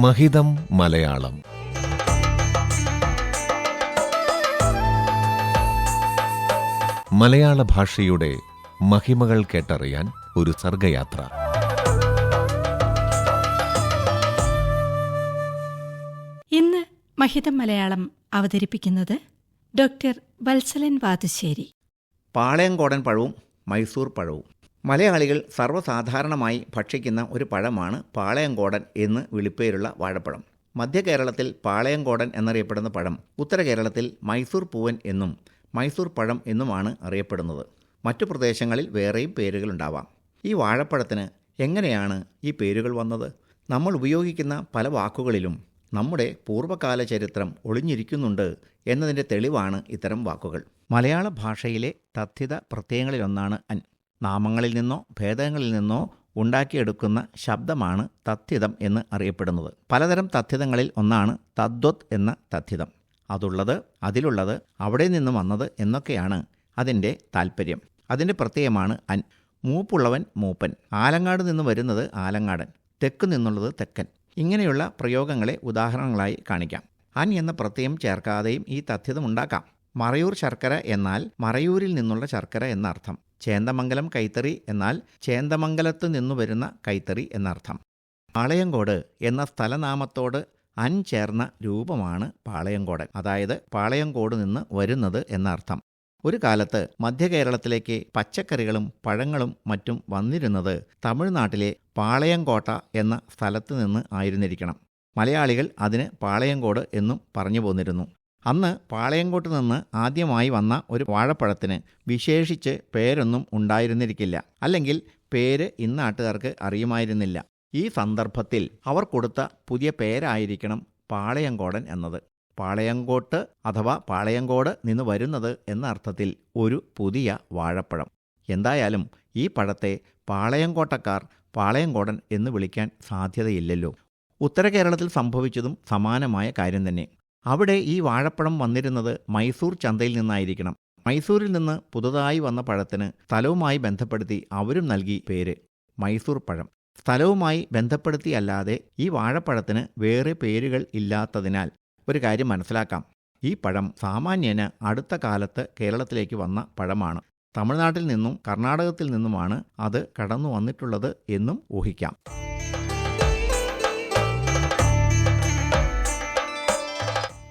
മഹിതം മലയാളം. മലയാള ഭാഷയുടെ മഹിമകൾ കേട്ടറിയാൻ ഒരു സർഗയാത്ര. ഇന്ന് മഹിതം മലയാളം അവതരിപ്പിക്കുന്നത് ഡോക്ടർ വത്സലൻ വാതുശ്ശേരി. പാളയംകോടൻ പഴവും മൈസൂർ പഴവും. മലയാളികൾ സർവസാധാരണമായി ഭക്ഷിക്കുന്ന ഒരു പഴമാണ് പാളയംകോടൻ എന്ന് വിളിപ്പേരുള്ള വാഴപ്പഴം. മധ്യ കേരളത്തിൽ പാളയംകോടൻ എന്നറിയപ്പെടുന്ന പഴം ഉത്തര കേരളത്തിൽ മൈസൂർ പൂവൻ എന്നും മൈസൂർ പഴം എന്നുമാണ് അറിയപ്പെടുന്നത്. മറ്റു പ്രദേശങ്ങളിൽ വേറെയും പേരുകളുണ്ടാവാം ഈ വാഴപ്പഴത്തിന് എങ്ങനെയാണ് ഈ പേരുകൾ വന്നത്? നമ്മൾ ഉപയോഗിക്കുന്ന പല വാക്കുകളിലും നമ്മുടെ പൂർവകാല ചരിത്രം ഒളിഞ്ഞിരിക്കുന്നുണ്ട് എന്നതിന്റെ തെളിവാണ് ഇത്തരം വാക്കുകൾ. മലയാള ഭാഷയിലെ തഥ്യത പ്രത്യയങ്ങളിലൊന്നാണ് അൻ. നാമങ്ങളിൽ നിന്നോ ഭേദങ്ങളിൽ നിന്നോ ഉണ്ടാക്കിയെടുക്കുന്ന ശബ്ദമാണ് തത്യതം എന്ന് അറിയപ്പെടുന്നത്. പലതരം തത്യതങ്ങളിൽ ഒന്നാണ് തദ്വത് എന്ന തത്യതം അതുള്ളത് അതിലുള്ളത് അവിടെ നിന്നും വന്നത് എന്നൊക്കെയാണ് അതിന്റെ താൽപ്പര്യം അതിന്റെ പ്രത്യയമാണ് അൻ. മൂപ്പുള്ളവൻ മൂപ്പൻ. ആലങ്ങാട് നിന്ന് വരുന്നത് ആലങ്ങാടൻ. തെക്ക് നിന്നുള്ളത് തെക്കൻ. ഇങ്ങനെയുള്ള പ്രയോഗങ്ങളെ ഉദാഹരണങ്ങളായി കാണിക്കാം. അൻ എന്ന പ്രത്യയം ചേർക്കാതെയും ഈ തഥ്യതം ഉണ്ടാക്കാം. മറയൂർ ശർക്കര എന്നാൽ മറയൂരിൽ നിന്നുള്ള ശർക്കര എന്നർത്ഥം. ചേന്തമംഗലം കൈത്തറി എന്നാൽ ചേന്തമംഗലത്ത് നിന്നു വരുന്ന കൈത്തറി എന്നർത്ഥം. പാളയങ്കോട് എന്ന സ്ഥലനാമത്തോട് അൻ ചേർന്ന രൂപമാണ് പാളയങ്കോടൻ. അതായത് പാളയങ്കോട് നിന്ന് വരുന്നത് എന്നർത്ഥം. ഒരു കാലത്ത് മധ്യകേരളത്തിലേക്ക് പച്ചക്കറികളും പഴങ്ങളും മറ്റും വന്നിരുന്നത് തമിഴ്നാട്ടിലെ പാളയങ്കോട്ട എന്ന സ്ഥലത്ത് നിന്ന് ആയിരുന്നിരിക്കണം. മലയാളികൾ അതിന് പാളയങ്കോട് എന്നും പറഞ്ഞു പോന്നിരുന്നു. അന്ന് പാളയങ്കോട്ട് നിന്ന് ആദ്യമായി വന്ന ഒരു വാഴപ്പഴത്തിന് വിശേഷിച്ച് പേരൊന്നും ഉണ്ടായിരുന്നിരിക്കില്ല. അല്ലെങ്കിൽ പേര് ഇന്നാട്ടുകാർക്ക് അറിയുമായിരുന്നില്ല. ഈ സന്ദർഭത്തിൽ അവർ കൊടുത്ത പുതിയ പേരായിരിക്കണം പാളയങ്കോടൻ എന്നത്. പാളയങ്കോട്ട് അഥവാ പാളയങ്കോട് നിന്ന് വരുന്നത് എന്ന അർത്ഥത്തിൽ ഒരു പുതിയ വാഴപ്പഴം. എന്തായാലും ഈ പഴത്തെ പാളയങ്കോട്ടക്കാർ പാളയങ്കോടൻ എന്ന് വിളിക്കാൻ സാധ്യതയില്ലല്ലോ. ഉത്തര കേരളത്തിൽ സംഭവിച്ചതും സമാനമായ കാര്യം തന്നെ. അവിടെ ഈ വാഴപ്പഴം വന്നിരുന്നത് മൈസൂർ ചന്തയിൽ നിന്നായിരിക്കണം. മൈസൂരിൽ നിന്ന് പുതുതായി വന്ന പഴത്തിന് സ്ഥലവുമായി ബന്ധപ്പെടുത്തി അവരും നൽകി പേര് മൈസൂർ പഴം. സ്ഥലവുമായി ബന്ധപ്പെടുത്തിയല്ലാതെ ഈ വാഴപ്പഴത്തിന് വേറെ പേരുകൾ ഇല്ലാത്തതിനാൽ ഒരു കാര്യം മനസ്സിലാക്കാം. ഈ പഴം സാമാന്യന് അടുത്ത കാലത്ത് കേരളത്തിലേക്ക് വന്ന പഴമാണ്. തമിഴ്നാട്ടിൽ നിന്നും കർണാടകത്തിൽ നിന്നുമാണ് അത് കടന്നു വന്നിട്ടുള്ളത് എന്നും ഊഹിക്കാം.